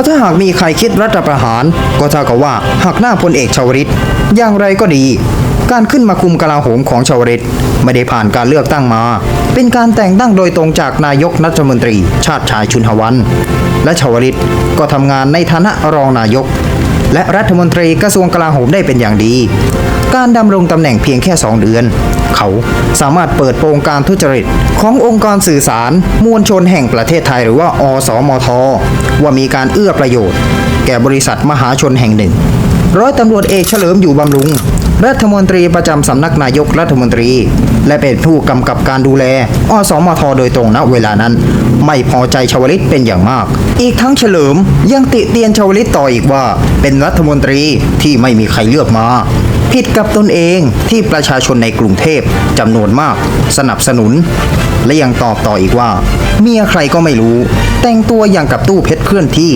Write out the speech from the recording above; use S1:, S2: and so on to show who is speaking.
S1: ราะถ้าหากมีใครคิดรัฐประหาร ก็เท่ากับว่าหักหน้าพลเอกชาวริตอย่างไรก็ดี การขึ้นมาคุมกลาโหมของชาวริตไม่ได้ผ่านการเลือกตั้งมา เป็นการแต่งตั้งโดยตรงจากนายกรัฐมนตรี ชาติชายชุนหวัน และชาวริตก็ทำงานในฐานะรองนายก และรัฐมนตรีกระทรวงกลาโหมได้เป็นอย่างดี การดำรงตำแหน่งเพียงแค่ 2 เดือน เขา สามารถเปิดโปงการทุจริต ขององค์กรสื่อสาร มวลชนแห่งประเทศไทยหรือว่า อสมท ว่ามีการเอื้อประโยชน์ แก่บริษัทมหาชนแห่งหนึ่ง ร้อยตำรวจเอกเฉลิมอยู่บำรุง รัฐมนตรีประจำสำนักนายกรัฐมนตรี และเป็นผู้กำกับการดูแล อสมท โดยตรงณเวลานั้น ไม่พอใจชวลิตเป็นอย่างมาก อีกทั้งเฉลิมยังติเตียนชวลิตต่ออีกว่า เป็นรัฐมนตรีที่ไม่มีใครเลือกมา ผิดกับตนเองที่ประชาชนในกรุงเทพจำนวนมาก สนับสนุน และยังตอบต่ออีกว่า เมียใครก็ไม่รู้ แต่งตัวอย่างกับตู้เพชรเคลื่อนที่